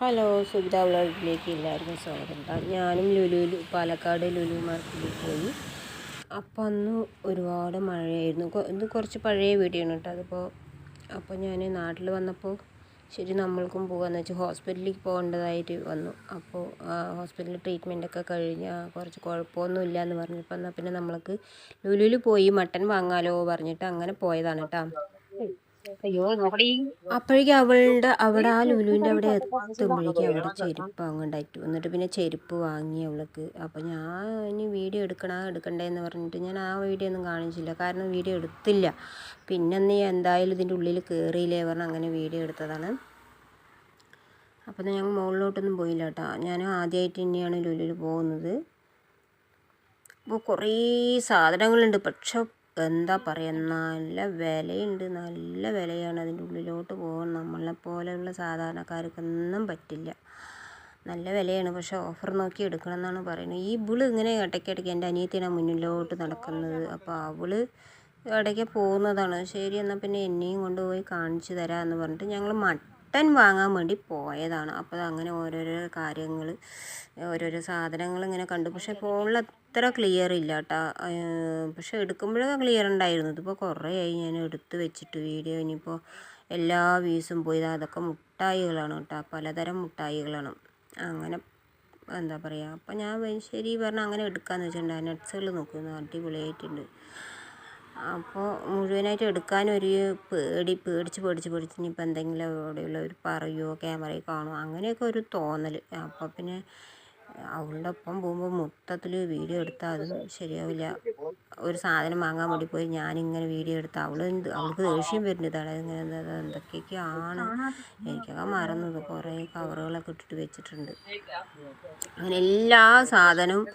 Hello Subitha വ്ളോഗിലേക്ക് എല്ലാവർക്കും സ്വാഗതം. ഞാനും ലുലു പാലക്കാട് ലുലു മാർക്കറ്റിൽ പോയി. അപ്പോൾ അന്ന് ഒരുപാട് മഴയായിരുന്നു. ഇത് കുറച്ച് പഴയ വീഡിയോ കേട്ടോ അതിപ്പോൾ അപ്പോൾ ഞാൻ നാട്ടിൽ വന്നപ്പോൾ ശരി നമ്മൾക്കും പോകാമെന്ന് വെച്ചാൽ ഹോസ്പിറ്റലിൽ പോകേണ്ടതായിട്ട് വന്നു. അപ്പോൾ ഹോസ്പിറ്റലിൽ ട്രീറ്റ്മെന്റൊക്കെ കഴിഞ്ഞ് കുറച്ച് കുഴപ്പമൊന്നും എന്ന് പറഞ്ഞപ്പോൾ എന്നാൽ പിന്നെ നമ്മൾക്ക് ലുലുവിൽ പോയി മട്ടൻ വാങ്ങാലോ പറഞ്ഞിട്ട് അങ്ങനെ പോയതാണ് കേട്ടോ. അപ്പോഴേക്കും അവളുടെ അവിടെ ആ ലുലുവിന്റെ അവിടെ എത്തുമ്പോഴേക്കും അവിടെ ചെരുപ്പ് അങ്ങോട്ടായിട്ട് എന്നിട്ട് പിന്നെ ചെരുപ്പ് വാങ്ങി അവൾക്ക്. അപ്പോൾ ഞാൻ ഇനി വീഡിയോ എടുക്കണ? എടുക്കണ്ടേന്ന് പറഞ്ഞിട്ട് ഞാൻ ആ വീഡിയോ ഒന്നും കാണിച്ചില്ല. കാരണം വീഡിയോ എടുത്തില്ല. പിന്നെ നീ എന്തായാലും ഇതിന്റെ ഉള്ളിൽ കയറിയില്ലേ പറഞ്ഞ് അങ്ങനെ വീഡിയോ എടുത്തതാണ്. അപ്പോൾ ഞങ്ങൾ മുകളിലോട്ടൊന്നും പോയില്ല കേട്ടോ. ഞാൻ ആദ്യമായിട്ട് തന്നെയാണ് ലുലുവിൽ പോകുന്നത്. അപ്പോൾ കുറേ സാധനങ്ങളുണ്ട്. പക്ഷെ എന്താ പറയുക നല്ല വിലയുണ്ട് നല്ല വിലയാണ് അതിന്റെ ഉള്ളിലോട്ട് പോകാൻ നമ്മളെ പോലെയുള്ള സാധാരണക്കാർക്കൊന്നും പറ്റില്ല. നല്ല വിലയാണ് പക്ഷെ ഓഫർ നോക്കി എടുക്കണം എന്നാണ് പറയുന്നത്. ഈ ഇവൾ ഇങ്ങനെ ഇടയ്ക്കിടയ്ക്ക് എന്റെ അനിയത്തിനാണ് മുന്നിലോട്ട് നടക്കുന്നത്. അപ്പോൾ അവൾ ഇടയ്ക്ക് പോകുന്നതാണ്. ശരി എന്നാൽ പിന്നെ എന്നെയും കൊണ്ടുപോയി കാണിച്ചു തരാമെന്ന് പറഞ്ഞിട്ട് ഞങ്ങൾ മട്ടൻ വാങ്ങാൻ വേണ്ടി പോയതാണ്. അപ്പോൾ അങ്ങനെ ഓരോരോ കാര്യങ്ങൾ ഓരോരോ സാധനങ്ങൾ ഇങ്ങനെ കണ്ടു. പക്ഷേ ഫോണിൽ അത്ര ക്ലിയർ ഇല്ല കേട്ടോ പക്ഷെ എടുക്കുമ്പോഴൊക്കെ ക്ലിയർ ഉണ്ടായിരുന്നു. ഇതിപ്പോൾ കുറേ ആയി. ഞാൻ എടുത്ത് വെച്ചിട്ട് വീഡിയോ ഇനിയിപ്പോൾ എല്ലാ വ്യൂസും പോയി. അതൊക്കെ മുട്ടായികളാണ് കേട്ടോ പലതരം മുട്ടായികളാണ്. അങ്ങനെ എന്താ പറയുക അപ്പോൾ ഞാൻ ശരി പറഞ്ഞാൽ അങ്ങനെ എടുക്കാമെന്ന് വെച്ചിട്ടുണ്ടായിരുന്നു. നട്സുകൾ നോക്കുന്നു. അടിപൊളിയായിട്ടുണ്ട്. അപ്പോൾ മുഴുവനായിട്ട് എടുക്കാൻ ഒരു പേടി പേടിച്ച് പേടിച്ച് പേടിച്ച് ഇനിയിപ്പോൾ എന്തെങ്കിലും അവിടെയുള്ളവർ പറയുമോ ക്യാമറയിൽ കാണുമോ അങ്ങനെയൊക്കെ ഒരു തോന്നൽ അപ്പോൾ പിന്നെ അവളുടെ ഒപ്പം പോകുമ്പോൾ മൊത്തത്തിൽ വീഡിയോ എടുത്താൽ അത് ശരിയാവില്ല. ഒരു സാധനം വാങ്ങാൻ വേണ്ടി പോയി ഞാനിങ്ങനെ വീഡിയോ എടുത്ത് അവൾ എന്ത് അവൾക്ക് ദേഷ്യം വരുന്നത് ഇങ്ങനെ എന്താ എന്തൊക്കെയൊക്കെയാണ് എനിക്കൊക്കെ മറന്നത് കുറേ കവറുകളൊക്കെ ഇട്ടിട്ട് വെച്ചിട്ടുണ്ട്. അങ്ങനെ എല്ലാ സാധനവും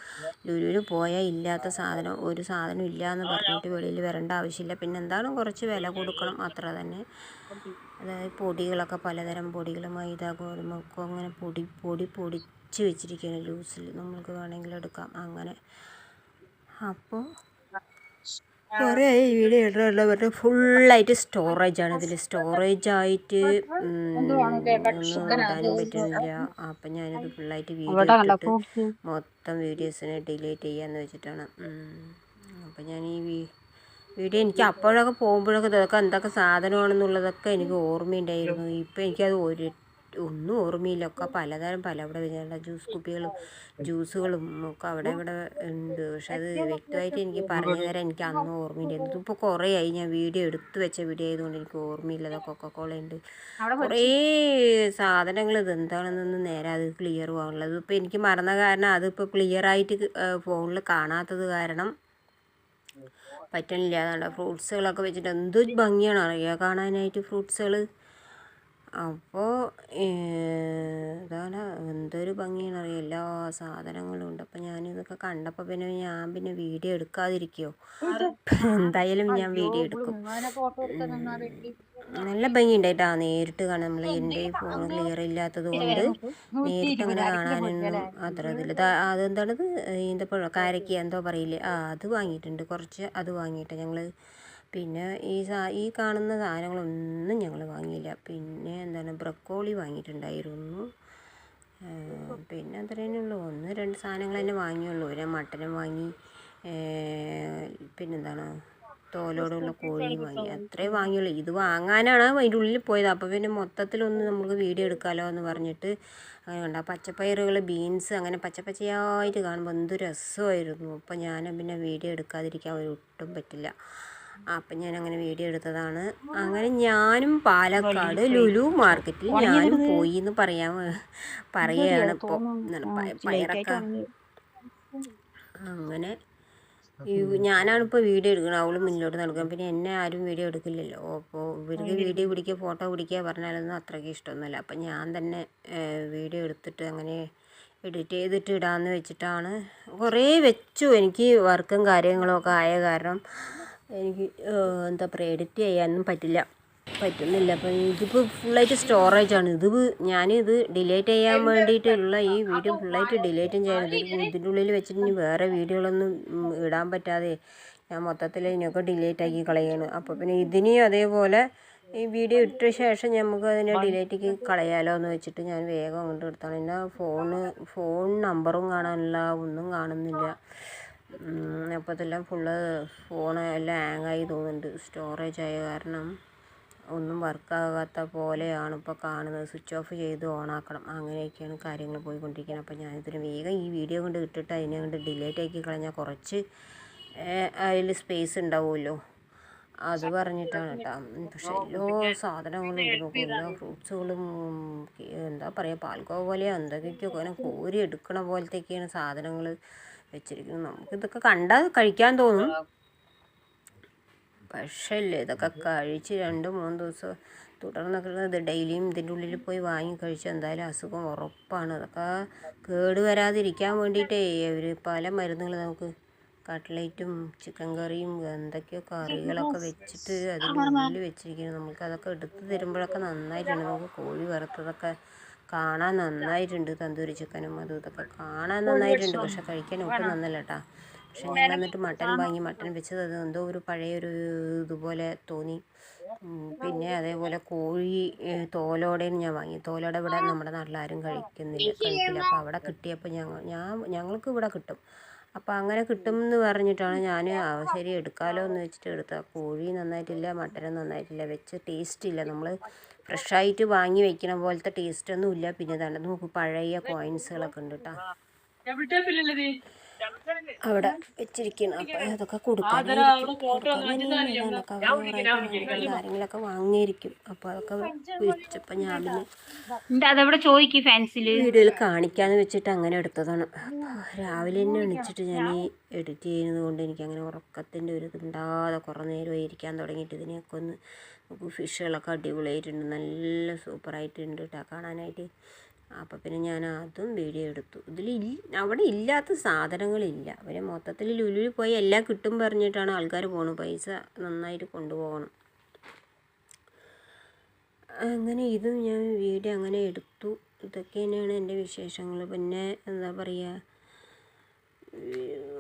ലുലുവിൽ പോയാൽ ഇല്ലാത്ത സാധനം ഒരു സാധനം ഇല്ല എന്ന് പറഞ്ഞിട്ട് വെളിയിൽ വരേണ്ട ആവശ്യമില്ല. പിന്നെ എന്താണ് കുറച്ച് വില കൊടുക്കണം. അത്ര തന്നെ. അതായത് പൊടികളൊക്കെ പലതരം പൊടികൾ മൈദ ഗോതമ്പൊക്കെ അങ്ങനെ പൊടി പൊടി പൊടിച്ച് വെച്ചിരിക്കുകയാണ് ലൂസിൽ നമ്മൾക്ക് വേണമെങ്കിൽ എടുക്കാം. അങ്ങനെ. അപ്പോൾ കുറേ ആയി വീഡിയോ പറഞ്ഞ ഫുള്ളായിട്ട് സ്റ്റോറേജ് ആണ്. ഇതിൽ സ്റ്റോറേജായിട്ട് ഇടാനും പറ്റുന്നില്ല. അപ്പം ഞാനിത് ഫുള്ളായിട്ട് വീഡിയോ ഇട്ടിട്ട് മൊത്തം വീഡിയോസിനെ ഡിലീറ്റ് ചെയ്യാന്ന് വെച്ചിട്ടാണ്. അപ്പം ഞാൻ ഈ വീഡിയോ എനിക്ക് അപ്പോഴൊക്കെ പോകുമ്പോഴൊക്കെ ഇതൊക്കെ എന്തൊക്കെ സാധനമാണെന്നുള്ളതൊക്കെ എനിക്ക് ഓർമ്മയുണ്ടായിരുന്നു. ഇപ്പം എനിക്കത് ഒരു ഒന്നും ഓർമ്മയില്ല. ഒക്കെ പലതരം പല അവിടെ വരുന്ന ജ്യൂസ് കുപ്പികളും ജ്യൂസുകളും ഒക്കെ അവിടെ ഇവിടെ ഉണ്ട്. പക്ഷെ അത് വ്യക്തമായിട്ട് എനിക്ക് പറഞ്ഞു തരാൻ എനിക്ക് അന്ന് ഓർമ്മയില്ലായിരുന്നു ഇതിപ്പോൾ കുറേ ആയി. ഞാൻ വീഡിയോ എടുത്തു വെച്ച വീഡിയോ ആയതുകൊണ്ട് എനിക്ക് ഓർമ്മയില്ല. അതൊക്കെ കോള ഉണ്ട്. കുറേ സാധനങ്ങൾ ഇത് എന്താണെന്നൊന്നും നേരെ അത് ക്ലിയർ ആവുള്ളത് ഇപ്പോൾ എനിക്ക് മറന്ന കാരണം അതിപ്പോൾ ക്ലിയർ ആയിട്ട് ഫോണിൽ കാണാത്തത് കാരണം പറ്റണില്ല. അതുകൊണ്ട് ഫ്രൂട്ട്സുകളൊക്കെ വെച്ചിട്ട് എന്ത് ഭംഗിയാണ്. അറിയുക കാണാനായിട്ട് ഫ്രൂട്ട്സുകൾ അപ്പോൾ ഇതാണ് എന്തൊരു ഭംഗിയാണ് അറിയുക എല്ലാ സാധനങ്ങളും ഉണ്ട്. അപ്പോൾ ഞാനിതൊക്കെ കണ്ടപ്പോൾ പിന്നെ ഞാൻ പിന്നെ വീഡിയോ എടുക്കാതിരിക്കുമോ എന്തായാലും ഞാൻ വീഡിയോ എടുക്കും. നല്ല ഭംഗിയുണ്ടായിട്ടാ നേരിട്ട് കാണാൻ. നമ്മൾ എന്റെ ഫോൺ ക്ലിയർ ഇല്ലാത്തത് കൊണ്ട് നേരിട്ട് അങ്ങനെ കാണാനൊന്നും അത്ര ഇതില്ല. അതെന്താണത്? ഈന്തപ്പഴം കാരയ്ക്ക് എന്തോ പറയില്ലേ? ആ അത് വാങ്ങിയിട്ടുണ്ട്. കുറച്ച് അത് വാങ്ങിയിട്ട് ഞങ്ങൾ പിന്നെ ഈ സാ ഈ കാണുന്ന സാധനങ്ങളൊന്നും ഞങ്ങൾ വാങ്ങിയില്ല. പിന്നെ എന്താണ് ബ്രക്കോളി വാങ്ങിയിട്ടുണ്ടായിരുന്നു. പിന്നെ അത്രേനേ ഉള്ളൂ ഒന്ന് രണ്ട് സാധനങ്ങൾ തന്നെ വാങ്ങിയുള്ളൂ. ഒരു മട്ടനും വാങ്ങി പിന്നെന്താണ് തോലോടുള്ള കോഴി വാങ്ങി. അത്രേ വാങ്ങിയുള്ളൂ. ഇത് വാങ്ങാനാണ് അതിന്റെ ഉള്ളിൽ പോയത്. അപ്പോൾ പിന്നെ മൊത്തത്തിലൊന്ന് നമുക്ക് വീഡിയോ എടുക്കാമല്ലോ എന്ന് പറഞ്ഞിട്ട് അങ്ങനെ കണ്ട. പച്ചപ്പയറുകൾ ബീൻസ് അങ്ങനെ പച്ചപ്പച്ചയായിട്ട് കാണുമ്പോൾ എന്ത് രസമായിരുന്നു. അപ്പോൾ ഞാൻ പിന്നെ വീഡിയോ എടുക്കാതിരിക്കാൻ ഒട്ടും പറ്റില്ല. അപ്പം ഞാൻ അങ്ങനെ വീഡിയോ എടുത്തതാണ്. അങ്ങനെ ഞാനും പാലക്കാട് ലുലു മാർക്കറ്റിൽ ഞാനും പോയി എന്ന് പറയാൻ പറയുകയാണ് ഇപ്പോൾ പയറൊക്കെ അങ്ങനെ ഞാനാണ് ഞാനാണിപ്പോൾ വീഡിയോ എടുക്കുന്നത് അവൾ മുന്നോട്ട് നടക്കുക പിന്നെ എന്നെ ആരും വീഡിയോ എടുക്കില്ലല്ലോ. അപ്പോൾ ഇവർക്ക് വീഡിയോ പിടിക്കുക ഫോട്ടോ പിടിക്കുക പറഞ്ഞാലൊന്നും അത്രയ്ക്ക് ഇഷ്ടമൊന്നുമില്ല. അപ്പം ഞാൻ തന്നെ വീഡിയോ എടുത്തിട്ട് അങ്ങനെ എഡിറ്റ് ചെയ്തിട്ട് ഇടാമെന്ന് വെച്ചിട്ടാണ്. കുറേ വെച്ചു. എനിക്ക് വർക്കും കാര്യങ്ങളൊക്കെ ആയ കാരണം എനിക്ക് എന്താ പറയുക എഡിറ്റ് ചെയ്യാനൊന്നും പറ്റില്ല. പറ്റുന്നില്ല. അപ്പം ഇതിപ്പോൾ ഫുള്ളായിട്ട് സ്റ്റോറേജ് ആണ്. ഇത് ഞാനിത് ഡിലീറ്റ് ചെയ്യാൻ വേണ്ടിയിട്ടുള്ള ഈ വീഡിയോ ഫുള്ളായിട്ട് ഡിലീറ്റും ചെയ്യണം. ഇത് ഇതിന്റെ ഉള്ളിൽ വെച്ചിട്ട് ഇനി വേറെ വീഡിയോകളൊന്നും ഇടാൻ പറ്റാതെ ഞാൻ മൊത്തത്തിൽ ഇതിനൊക്കെ ഡിലീറ്റ് ആക്കി കളയാണ്. അപ്പോൾ പിന്നെ ഇതിനെയും അതേപോലെ ഈ വീഡിയോ ഇട്ട ശേഷം നമുക്ക് അതിനെ ഡിലേറ്റിക്ക് കളയാലോ എന്ന് വെച്ചിട്ട് ഞാൻ വേഗം അങ്ങോട്ട് എടുത്താണ്. എന്റെ ഫോണ് ഫോൺ നമ്പറും കാണാനില്ല ഒന്നും കാണുന്നില്ല. അപ്പോൾ ഇതെല്ലാം ഫുള്ള് ഫോൺ എല്ലാം ഹാങ്ങായി തോന്നുന്നുണ്ട്. സ്റ്റോറേജ് ആയ കാരണം ഒന്നും വർക്കാകാത്ത പോലെയാണ് ഇപ്പോൾ കാണുന്നത്. സ്വിച്ച് ഓഫ് ചെയ്ത് ഓണാക്കണം അങ്ങനെയൊക്കെയാണ് കാര്യങ്ങൾ പോയിക്കൊണ്ടിരിക്കുന്നത്. അപ്പോൾ ഞാനിതിന് വേഗം ഈ വീഡിയോ കൊണ്ട് ഇട്ടിട്ട് അതിനെ കൊണ്ട് ഡിലേറ്റ് ആക്കി കളഞ്ഞാൽ കുറച്ച് അതിൽ സ്പേസ് ഉണ്ടാവുമല്ലോ. അത് പറഞ്ഞിട്ടാണ് കേട്ടോ. പക്ഷെ എല്ലാ സാധനങ്ങളും നോക്കും എല്ലാ ഫ്രൂട്ട്സുകളും എന്താ പറയുക പാൽക്കോവ പോലെ എന്തൊക്കെയൊക്കെ കോരി എടുക്കണ പോലത്തെയൊക്കെയാണ് സാധനങ്ങൾ വെച്ചിരിക്കുന്നത് നമുക്കിതൊക്കെ കണ്ടാൽ കഴിക്കാൻ തോന്നും. പക്ഷേ ഇതൊക്കെ കഴിച്ച് രണ്ട് മൂന്ന് ദിവസം തുടർന്നൊക്കെ ഇത് ഡെയിലിയും ഇതിന്റെ ഉള്ളിൽ പോയി വാങ്ങി കഴിച്ചാൽ എന്തായാലും അസുഖം ഉറപ്പാണ്. അതൊക്കെ കേട് വരാതിരിക്കാൻ വേണ്ടിയിട്ടേ അവർ പല മരുന്നുകൾ നമുക്ക് കട്ട്ലേറ്റും ചിക്കൻ കറിയും എന്തൊക്കെയോ കറികളൊക്കെ വെച്ചിട്ട് അതിന്റെ ഉള്ളിൽ വെച്ചിരിക്കുന്നു. നമുക്ക് അതൊക്കെ എടുത്ത് തരുമ്പോഴൊക്കെ നന്നായിട്ടുണ്ട്. നമുക്ക് കോഴി വറുത്തതൊക്കെ കാണാൻ നന്നായിട്ടുണ്ട് തന്തൂരി ചിക്കനും അതും ഇതൊക്കെ. കാണാൻ നന്നായിട്ടുണ്ട്. പക്ഷെ കഴിക്കാൻ ഒട്ടും നന്നല്ല കേട്ടാ പക്ഷെ ഞാൻ എന്നിട്ട് മട്ടൻ വാങ്ങി മട്ടൻ വെച്ചത് അത് എന്തോ ഒരു പഴയൊരു ഇതുപോലെ തോന്നി. പിന്നെ അതേപോലെ കോഴി തോലോടെയും ഞാൻ വാങ്ങി തോലോടെ ഇവിടെ നമ്മുടെ നാട്ടിൽ ആരും കഴിക്കുന്നില്ല കഴിക്കില്ല. അപ്പോൾ അവിടെ കിട്ടിയപ്പോൾ ഞങ്ങൾ ഞാൻ ഞങ്ങൾക്ക് ഇവിടെ കിട്ടും. അപ്പോൾ അങ്ങനെ കിട്ടും എന്ന് പറഞ്ഞിട്ടാണ് ഞാൻ ശരി എടുക്കാമല്ലോ എന്ന് വെച്ചിട്ട് എടുത്തത്. കോഴി നന്നായിട്ടില്ല മട്ടനും നന്നായിട്ടില്ല വെച്ച് ടേസ്റ്റ് ഇല്ല. നമ്മൾ ഫ്രഷായിട്ട് വാങ്ങി വെക്കണ പോലത്തെ ടേസ്റ്റ് ഒന്നും ഇല്ല. പിന്നെ തന്നെ നമുക്ക് പഴയ കോയിൻസുകളൊക്കെ ഉണ്ട് കേട്ടോ അവിടെ വെച്ചിരിക്കണം. അപ്പൊ അതൊക്കെ കൊടുക്കാൻ കാര്യങ്ങളൊക്കെ വാങ്ങിയിരിക്കും. അപ്പൊ അതൊക്കെ വിളിച്ചപ്പോ ഞാൻ വീടുകൾ അതവിടെ ചോദിക്കും വീഡിയോയിൽ കാണിക്കാന്ന് വെച്ചിട്ട് അങ്ങനെ എടുത്തതാണ്. രാവിലെ തന്നെ എണിച്ചിട്ട് ഞാൻ ഈ എഡിറ്റ് ചെയ്യുന്നത് കൊണ്ട് എനിക്ക് അങ്ങനെ ഉറക്കത്തിന്റെ ഒരു ഇതുണ്ടാതെ കുറേ നേരമായി ഇരിക്കാൻ തുടങ്ങിയിട്ട് ഇതിനെയൊക്കെ ഒന്ന് ഫിഷുകളൊക്കെ അടിപൊളിയായിട്ടുണ്ട്. നല്ല സൂപ്പറായിട്ടുണ്ട് കേട്ടോ കാണാനായിട്ട് അപ്പോൾ പിന്നെ ഞാൻ അതും വീഡിയോ എടുത്തു. ഇതിൽ അവിടെ ഇല്ലാത്ത സാധനങ്ങളില്ല. അവർ മൊത്തത്തിൽ ലുലുവിൽ പോയി എല്ലാം കിട്ടും പറഞ്ഞിട്ടാണ് ആൾക്കാർ പോണത്. പൈസ നന്നായിട്ട് കൊണ്ടുപോകണം. അങ്ങനെ ഇതും ഞാൻ വീഡിയോ അങ്ങനെ എടുത്തു. ഇതൊക്കെ തന്നെയാണ് എന്റെ വിശേഷങ്ങൾ. പിന്നെ എന്താ പറയുക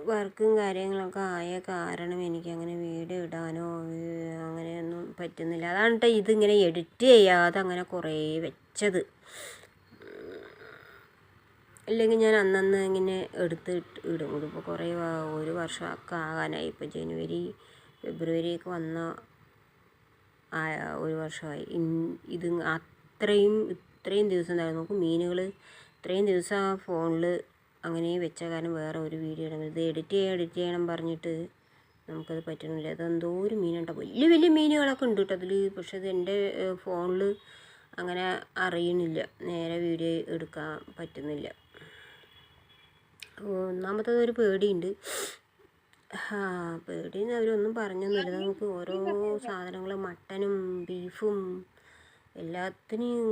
വർക്കും കാര്യങ്ങളൊക്കെ ആയ കാരണം എനിക്കങ്ങനെ വീഡിയോ ഇടാനോ അങ്ങനെയൊന്നും പറ്റുന്നില്ല. അതാണ് കേട്ടോ ഇതിങ്ങനെ എഡിറ്റ് ചെയ്യാതെ അങ്ങനെ കുറേ വെച്ചത്. അല്ലെങ്കിൽ ഞാൻ അന്നന്ന് ഇങ്ങനെ എടുത്ത് ഇടും. ഇതിപ്പോൾ കുറേ ഒരു വർഷമൊക്കെ ആകാനായി. ഇപ്പോൾ ജനുവരി ഫെബ്രുവരിയൊക്കെ വന്ന ഒരു വർഷമായി. ഇത് അത്രയും ഇത്രയും ദിവസം ഉണ്ടായിരുന്നു നോക്കും മീനുകൾ ഇത്രയും ദിവസം ആ ഫോണിൽ അങ്ങനെ വെച്ച കാരണം വേറെ ഒരു വീഡിയോ ഇടുന്നത് ഇത് എഡിറ്റ് ചെയ്യണം എഡിറ്റ് ചെയ്യണം പറഞ്ഞിട്ട് നമുക്കത് പറ്റണില്ല. അതെന്തോ ഒരു മീനുണ്ടോ വലിയ വലിയ മീനുകളൊക്കെ ഉണ്ട് കേട്ടോ അതിൽ പക്ഷേ ഇത് എന്റെ ഫോണിൽ അങ്ങനെ അറിയണില്ല. നേരെ വീഡിയോ എടുക്കാൻ പറ്റുന്നില്ല. ഒന്നാമത്തത് ഒരു പേടിയുണ്ട്. പേടിയെന്ന് അവരൊന്നും പറഞ്ഞൊന്നുമില്ല. നമുക്ക് ഓരോ സാധനങ്ങൾ മട്ടനും ബീഫും എല്ലാത്തിനെയും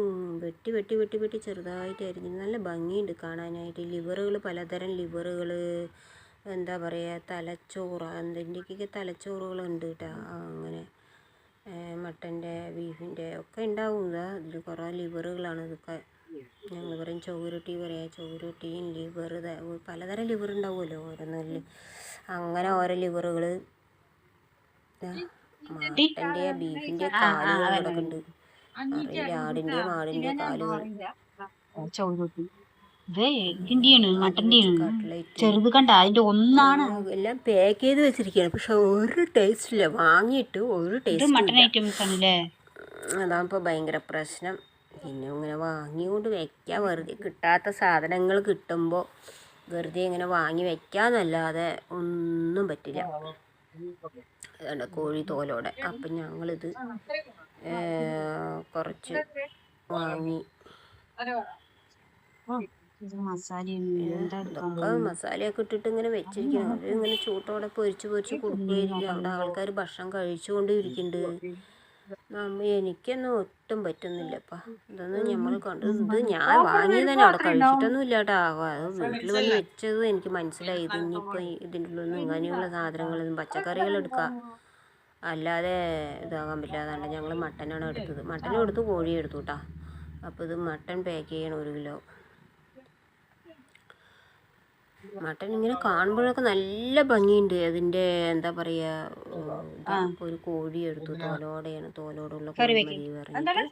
വെട്ടി വെട്ടി വെട്ടി വെട്ടി ചെറുതായിട്ട് അരിഞ്ഞ് നല്ല ഭംഗിയുണ്ട് കാണാനായിട്ട്. ലിവറുകൾ പലതരം ലിവറുകൾ എന്താ പറയുക തലച്ചോറ് എന്തിന്റെയൊക്കെ തലച്ചോറുകളുണ്ട് കേട്ടോ. അങ്ങനെ മട്ടന്റെ ബീഫിന്റെ ഒക്കെ ഉണ്ടാവും. ഇതാ ഇതിൽ കുറേ ലിവറുകളാണ് ഇതൊക്കെ ഞങ്ങൾ പറയും ചൗരുട്ടി പറയാം ചൗരുട്ടിയും ലിവർ പലതരം ലിവർ ഉണ്ടാവുമല്ലോ ഓരോന്നിൽ അങ്ങനെ ഓരോ ലിവറുകൾ മട്ടന്റെ ബീഫിന്റെ കാലുകളൊക്കെ കിടക്കുന്നുണ്ട് ആടിന്റെ ആടിന്റെ കാലുകൾ ചൗരൂട്ടി. ചെറുത് കണ്ട അതിന്റെ ഒന്നാണ്. എല്ലാം പാക്ക് ചെയ്ത് വെച്ചിരിക്കുകയാണ്. പക്ഷെ ഒരു ടേസ്റ്റ് ഇല്ല വാങ്ങിയിട്ട് ഒരു ടേസ്റ്റ് മട്ടൺ ഐറ്റംസ് ആണല്ലേ? അതാണ് ഇപ്പോൾ ഭയങ്കര പ്രശ്നം. പിന്നെ ഇങ്ങനെ വാങ്ങിക്കൊണ്ട് വയ്ക്കുക വെറുതെ കിട്ടാത്ത സാധനങ്ങൾ കിട്ടുമ്പോൾ വെറുതെ ഇങ്ങനെ വാങ്ങി വെക്കാന്നല്ലാതെ ഒന്നും പറ്റില്ല. അതുകൊണ്ട് കോഴി തോലോടെ. അപ്പം ഞങ്ങളിത് കുറച്ച് വാങ്ങി. മസാലയൊക്കെ ഇട്ടിട്ട് ഇങ്ങനെ വെച്ചിരിക്കുന്നു ഇങ്ങനെ ചൂട്ടോടെ പൊരിച്ച് പൊരിച്ച് കൊടുക്കുകയായിരിക്കും അവിടെ ആൾക്കാർ ഭക്ഷണം കഴിച്ചുകൊണ്ട് ഇരിക്കുന്നുണ്ട് എനിക്കൊന്നും ഒട്ടും പറ്റുന്നില്ലപ്പാ. ഇതൊന്നും നമ്മൾ കണ്ടു ഇത് ഞാൻ വാങ്ങിയതന്നെ അവിടെ കഴിച്ചിട്ടൊന്നും ഇല്ല കേട്ടോ അത് വീട്ടിൽ വന്ന് വെച്ചത് എനിക്ക് മനസ്സിലായി. ഇത് ഇനിയിപ്പോൾ ഇതിന്റെ ഉള്ളിൽ നിന്ന് ഇങ്ങനെയുള്ള സാധനങ്ങളൊന്നും പച്ചക്കറികൾ എടുക്കാം. അല്ലാതെ ഇതാകാൻ പറ്റില്ല അതുകൊണ്ട് ഞങ്ങൾ മട്ടനാണ് എടുത്തത്. മട്ടനും എടുത്തു കോഴിയും എടുത്തു കേട്ടോ അപ്പോൾ ഇത് മട്ടൺ പാക്ക് ചെയ്യണം ഒരു കിലോ. മട്ടൻ ഇങ്ങനെ കാണുമ്പോഴൊക്കെ നല്ല ഭംഗിയുണ്ട്. അതിന്റെ എന്താ പറയാ ഒരു കോഴി എടുത്തു തോലോടെയാണ് തോലോടുള്ള കോഴി പറഞ്ഞിട്ട്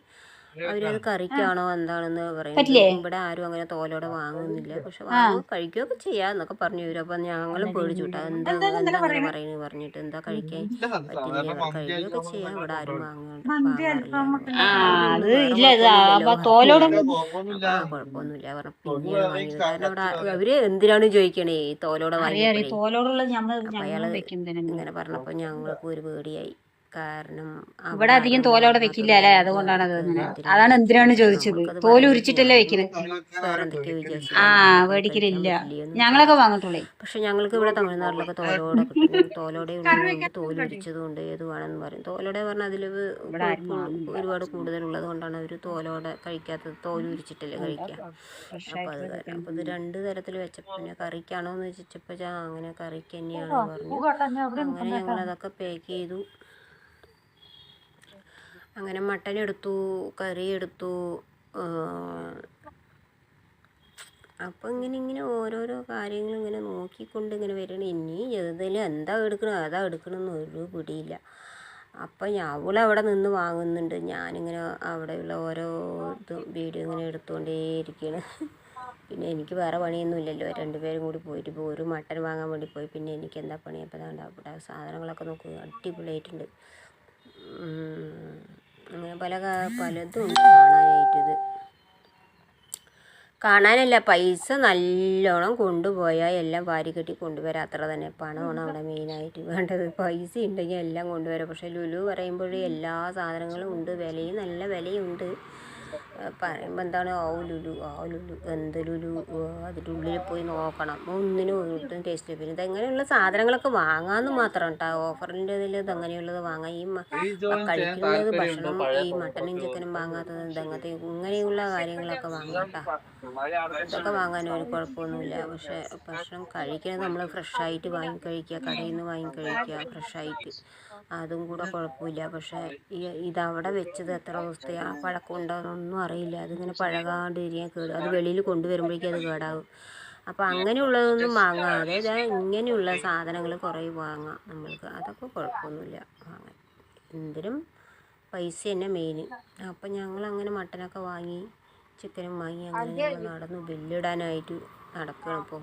അവരത് കറിക്കാണോ എന്താണെന്ന് പറയുന്നത്. ഇവിടെ ആരും അങ്ങനെ തോലോടെ വാങ്ങുന്നില്ല. പക്ഷെ വാങ്ങും കഴിക്കുകയൊക്കെ ചെയ്യാം എന്നൊക്കെ പറഞ്ഞു തരും അപ്പൊ ഞങ്ങൾ പേടിച്ചു വിട്ടാ എന്താ എന്താ അങ്ങനെ പറയുന്നത് പറഞ്ഞിട്ട് എന്താ കഴിക്കാൻ പറ്റില്ല. കഴിക്കുകയൊക്കെ ചെയ്യാം. ഇവിടെ ആരും വാങ്ങുന്നില്ല കുഴപ്പമൊന്നുമില്ല. പറഞ്ഞു വാങ്ങിയത് കാരണം അവിടെ അവർ എന്തിനാണ് ചോദിക്കണേ? ഈ തോലോടെ വാങ്ങി അയാൾ ഇങ്ങനെ പറഞ്ഞപ്പോ ഞങ്ങൾക്ക് ഒരു പേടിയായി. കാരണം ഇവിടെ അധികം തോലോടെ വെക്കില്ല അല്ലേ അതുകൊണ്ടാണ് അത് അങ്ങനെ അതാണ് എന്തിനാണ് ചോദിച്ചത് തോൽ ഉരിച്ചിട്ടല്ലേ വെക്കുന്നത് ആ മേടിക്കലില്ല ഞങ്ങളൊക്കെ വാങ്ങത്തുള്ളേ പക്ഷെ ഞങ്ങൾക്ക് ഇവിടെ തമിഴ്നാട്ടിലൊക്കെ തോലോടെ തോലോടെ തോൽ തോൽ ഉരിച്ചതും ഉണ്ട് ഏത് വേണമെന്ന് പറയും തോലോടെ പറഞ്ഞാൽ അതിൽ ഒരുപാട് കൂടുതലുള്ളത് കൊണ്ടാണ് അവർ തോലോടെ കഴിക്കാത്തത് തോൽ ഉരിച്ചിട്ടല്ലേ കഴിക്കുക അപ്പോൾ അത് അപ്പൊ ഇത് രണ്ട് തരത്തിൽ വെച്ചപ്പോൾ പിന്നെ കറിക്കാണോ എന്ന് വെച്ചപ്പോൾ അങ്ങനെ കറിക്ക് തന്നെയാണ് പറഞ്ഞു അങ്ങനെ ഞങ്ങൾ അതൊക്കെ പാക്ക് ചെയ്തു അങ്ങനെ മട്ടൻ എടുത്തു കറി എടുത്തു അപ്പോൾ ഇങ്ങനെ ഇങ്ങനെ ഓരോരോ കാര്യങ്ങൾ ഇങ്ങനെ നോക്കിക്കൊണ്ട് ഇങ്ങനെ വരണം ഇനി ഏതെങ്കിലും എന്താ എടുക്കണം അതാ എടുക്കണമെന്ന് ഒരു പിടിയില്ല. അപ്പം അവളവിടെ നിന്ന് വാങ്ങുന്നുണ്ട്. ഞാനിങ്ങനെ അവിടെയുള്ള ഓരോ ഇതും വീഡിയോ ഇങ്ങനെ എടുത്തുകൊണ്ടേയിരിക്കുകയാണ്. പിന്നെ എനിക്ക് വേറെ പണിയൊന്നുമില്ലല്ലോ. രണ്ടുപേരും കൂടി പോയിട്ട് ഇപ്പോൾ ഒരു മട്ടൻ വാങ്ങാൻ വേണ്ടി പോയി. പിന്നെ എനിക്ക് എന്താ പണി? അപ്പോൾ അവിടെ സാധനങ്ങളൊക്കെ നോക്കുക അടിപൊളിയായിട്ടുണ്ട്. അങ്ങനെ പല പലതും ഉണ്ട് ഇത് കാണാനല്ല പൈസ നല്ലോണം കൊണ്ടുപോയാൽ എല്ലാം വാരി കെട്ടി കൊണ്ടുവരാം. അത്ര തന്നെ പണമാണ് അവിടെ മെയിനായിട്ട് വേണ്ടത്. പൈസ ഉണ്ടെങ്കിൽ എല്ലാം കൊണ്ടുവരാം. പക്ഷേ ലുലു പറയുമ്പോൾ എല്ലാ സാധനങ്ങളും ഉണ്ട്. വിലയും നല്ല വിലയുണ്ട്. പറയുമ്പോൾ എന്താണ് ഓ ലുലു ആ ലുലു എന്ത് ലുലു അതിന്റെ ഉള്ളിൽ പോയി നോക്കണം. ഒന്നിനും ഒട്ടും ടേസ്റ്റ് പിന്നെ ഇതെങ്ങനെയുള്ള സാധനങ്ങളൊക്കെ വാങ്ങാമെന്ന് മാത്രം കേട്ടോ ഓഫറിന്റെ ഇതിൽ ഇതങ്ങനെയുള്ളത് വാങ്ങാം. ഈ കഴിക്കുന്നത് ഭക്ഷണം ഈ മട്ടനും ചിക്കനും വാങ്ങാത്തത് ഇതങ്ങനത്തെ ഇങ്ങനെയുള്ള കാര്യങ്ങളൊക്കെ വാങ്ങാം കേട്ടോ ഇതൊക്കെ വാങ്ങാൻ ഒരു കുഴപ്പമൊന്നുമില്ല. പക്ഷേ ഭക്ഷണം കഴിക്കണത് നമ്മൾ ഫ്രഷായിട്ട് വാങ്ങി കഴിക്കുക കടയിൽ നിന്ന് വാങ്ങി കഴിക്കുക ഫ്രഷായിട്ട് അതും കൂടെ കുഴപ്പമില്ല. പക്ഷേ ഈ ഇതവിടെ വെച്ചത് എത്ര ദിവസത്തെ ആ പഴക്കം ഉണ്ടോയെന്നൊന്നും അറിയില്ല. അതിങ്ങനെ പഴകാണ്ട് ഇരിക്കാൻ കേട്. അത് വെളിയിൽ കൊണ്ടുവരുമ്പോഴേക്കും അത് കേടാകും. അപ്പോൾ അങ്ങനെയുള്ളതൊന്നും വാങ്ങാതെ ഇതാ ഇങ്ങനെയുള്ള സാധനങ്ങൾ കുറേ വാങ്ങാം നമ്മൾക്ക്. അതൊക്കെ കുഴപ്പമൊന്നുമില്ല. വാങ്ങാൻ എന്തിനും പൈസ തന്നെ മെയിൻ അപ്പം ഞങ്ങൾ അങ്ങനെ മട്ടനൊക്കെ വാങ്ങി ചിക്കനും വാങ്ങി അങ്ങനെ നടന്നു. ബില്ലിടാനായിട്ട് നടക്കണം ഇപ്പോൾ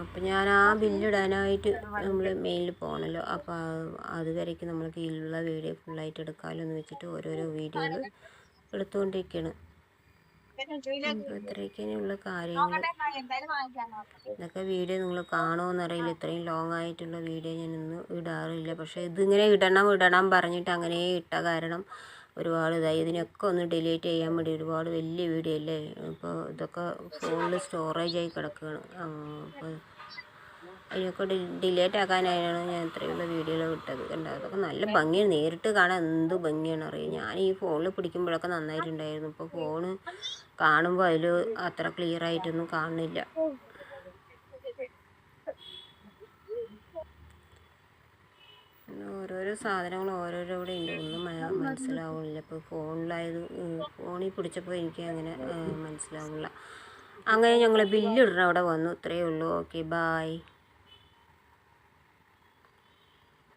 അപ്പം ഞാൻ ആ ബില്ലിടാനായിട്ട് നമ്മൾ മെയിലിൽ പോകണമല്ലോ അപ്പോൾ അതുവരേക്ക് നമ്മൾ കീഴിലുള്ള വീഡിയോ ഫുള്ളായിട്ട് എടുക്കാമല്ലോ എന്ന് വെച്ചിട്ട് ഓരോരോ വീഡിയോകൾ എടുത്തുകൊണ്ടിരിക്കുകയാണ് ഇത്രയൊക്കെയുള്ള കാര്യങ്ങൾ ഇതൊക്കെ വീഡിയോ നിങ്ങൾ കാണുമെന്നറിയില്ല ഇത്രയും ലോങ് ആയിട്ടുള്ള വീഡിയോ ഞാൻ ഇന്ന് ഇടാറില്ല. പക്ഷേ ഇതിങ്ങനെ ഇടണം ഇടണം പറഞ്ഞിട്ട് അങ്ങനെ ഇട്ട കാരണം ഒരുപാട് ഇതായി. ഇതിനൊക്കെ ഒന്ന് ഡിലീറ്റ് ചെയ്യാൻ വേണ്ടി ഒരുപാട് വലിയ വീഡിയോ അല്ലേ? അപ്പോൾ ഇതൊക്കെ ഫോണിൽ സ്റ്റോറേജായി കിടക്കുകയാണ്. അപ്പോൾ അതിനൊക്കെ ഡിലേറ്റ് ആക്കാനായാണ് ഞാൻ ഇത്രയുള്ള വീഡിയോകൾ വിട്ടത് കണ്ടോ? അതൊക്കെ നല്ല ഭംഗിയാണ്. നേരിട്ട് കാണാൻ എന്ത് ഭംഗിയാണ് അറിയാം? ഞാൻ ഈ ഫോണിൽ പിടിക്കുമ്പോഴൊക്കെ നന്നായിട്ടുണ്ടായിരുന്നു. ഇപ്പോൾ ഫോണ് കാണുമ്പോൾ അതിൽ അത്ര ക്ലിയർ ആയിട്ടൊന്നും കാണുന്നില്ല. ഓരോരോ സാധനങ്ങൾ ഓരോരോ ഇവിടെ ഉണ്ട്. ഒന്നും മനസ്സിലാവുന്നില്ല. ഇപ്പോൾ ഫോണിലായത് ഫോണിൽ പിടിച്ചപ്പോൾ എനിക്ക് അങ്ങനെ മനസ്സിലാവുന്നില്ല. അങ്ങനെ ഞങ്ങൾ ബില്ലിടണം. അവിടെ വന്നു. ഇത്രയേ ഉള്ളൂ. Okay bye